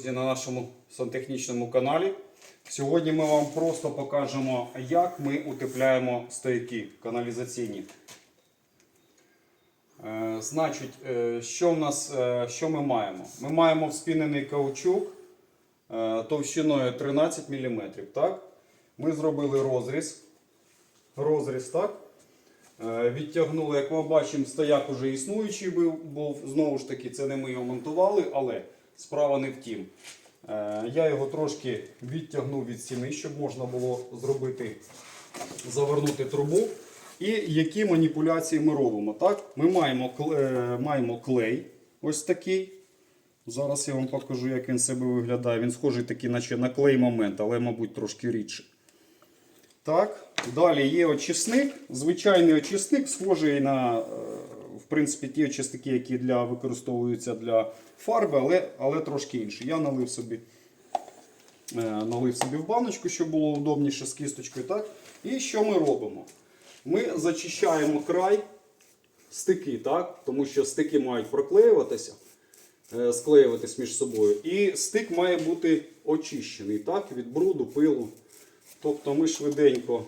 Друзі, на нашому сантехнічному каналі. Сьогодні ми вам просто покажемо, як ми утепляємо стояки каналізаційні. Е, значить, е, що, в нас, е, що ми маємо? Ми маємо вспінений каучук товщиною 13 мм. Так? Ми зробили розріз. Розріз, так? Відтягнули, як ми бачимо, стояк уже існуючий був. Знову ж таки, це не ми його монтували, але справа не в тім. Е, Я його трошки відтягнув від стіни, щоб можна було зробити, завернути трубу. І які маніпуляції ми робимо? Так? Ми маємо, е, маємо клей ось такий. Зараз я вам покажу, як він себе виглядає. Він схожий такий, наче на клей момент, але, мабуть, трошки рідше. Так, далі є очисник. Звичайний очисник, схожий на е, принципі, ті очисники, які для, використовуються для фарби, але, але трошки інші. Я налив собі, е, налив собі в баночку, щоб було удобніше з кісточкою. Так? І що ми робимо? Ми зачищаємо край стики, так? тому що стики мають проклеюватися, е, склеюватись між собою. І стик має бути очищений так? від бруду, пилу. Тобто ми швиденько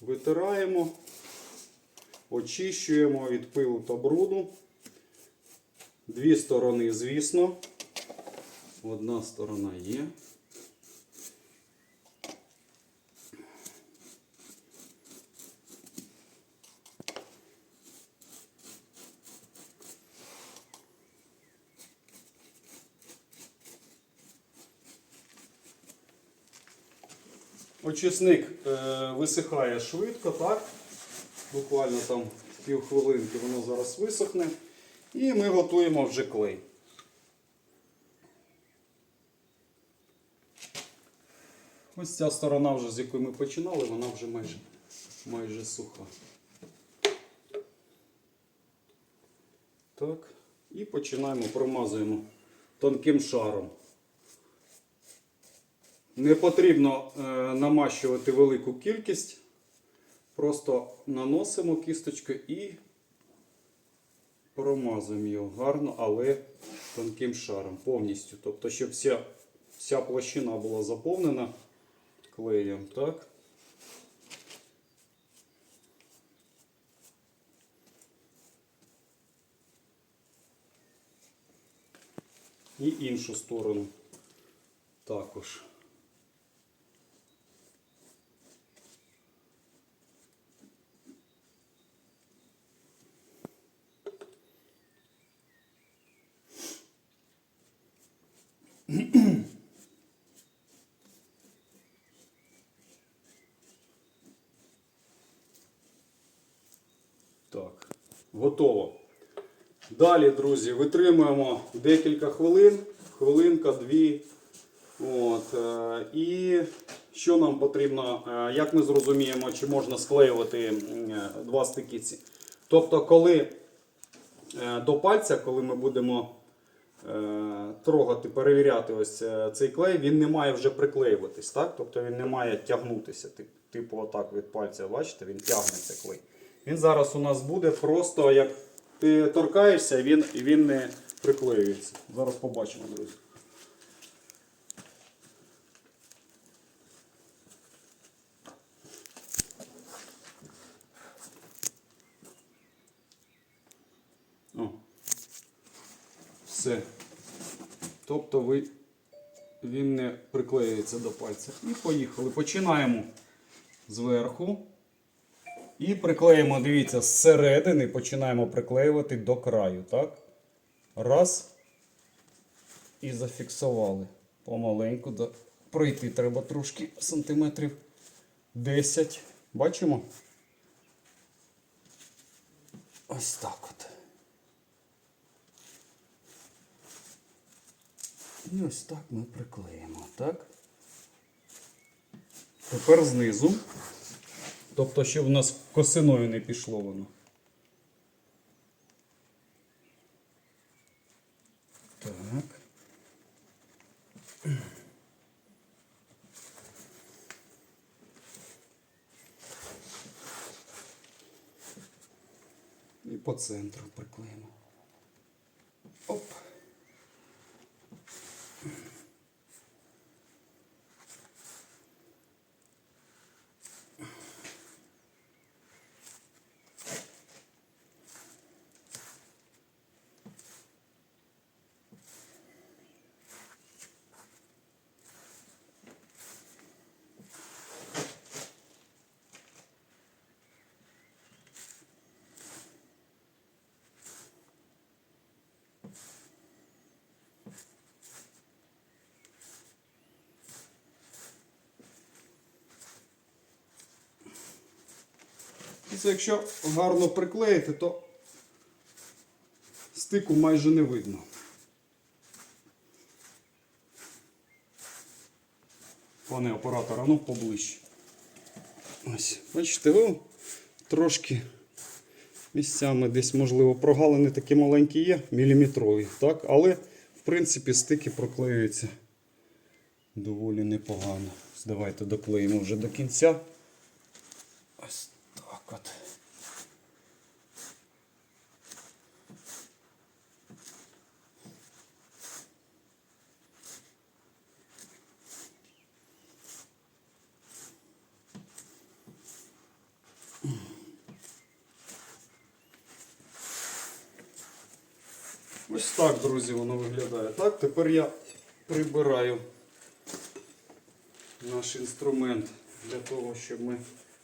витираємо, очищуємо від пилу та бруду. Дві сторони, звісно. Одна сторона є. Очисник е, висихає швидко, так? Буквально там півхвилинки воно зараз висохне. І ми готуємо вже клей. Ось ця сторона, вже, з якої ми починали, вона вже майже, майже суха. Так. І починаємо, промазуємо тонким шаром. Не потрібно е, намащувати велику кількість. Просто наносимо кісточку і промазуємо його гарно, але тонким шаром повністю. Тобто, щоб вся, вся площина була заповнена клеєм. Так? І іншу сторону також. Так, готово. Далі, друзі, витримуємо декілька хвилин, хвилинка, дві. От, е, і що нам потрібно, е, як ми зрозуміємо, чи можна склеювати е, два стикіці. Тобто, коли до пальця, коли ми будемо трогати, перевіряти ось е, цей клей, він не має вже приклеюватись, так? Тобто він не має тягнутися. Типу, отак від пальця, бачите, він тягнеться клей. Він зараз у нас буде просто як ти торкаєшся, він, він не приклеюється. Зараз побачимо, друзі. Все. Тобто ви, він не приклеюється до пальця. І поїхали. Починаємо зверху. І приклеїмо, дивіться, зсередини починаємо приклеювати до краю. Так? Раз. І зафіксували. Помаленьку. Пройти треба трошки сантиметрів 10. Бачимо? Ось так от. І ось так ми приклеїмо. Так? Тепер знизу. Тобто, щоб у нас косиною не пішло воно. Так. І по центру І якщо гарно приклеїти, то стику майже не видно. Пане оператора, ну поближче. Ось, бачите, ви трошки місцями десь, можливо, прогалини такі маленькі є, міліметрові, так? Але, в принципі, стики проклеюються доволі непогано. Давайте доклеїмо вже до кінця. Ось так от. Ось так, друзі, воно виглядає. Так, тепер я прибираю наш інструмент для того, щоб ми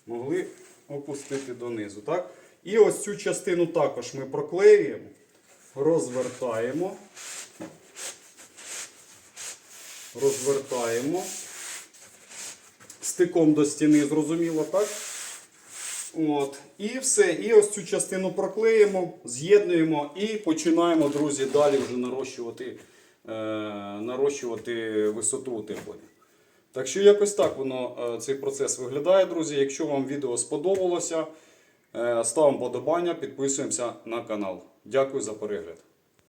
могли опустити донизу. Так? І ось цю частину також ми проклеюємо, розвертаємо, розвертаємо. Стиком до стіни, зрозуміло, так? От. І все. І ось цю частину проклеїмо, з'єднуємо і починаємо, друзі, далі вже нарощувати, е, нарощувати висоту утеплення. Так що якось так воно, е, цей процес виглядає, друзі. Якщо вам відео сподобалося, е, ставимо подобання, підписуємося на канал. Дякую за перегляд.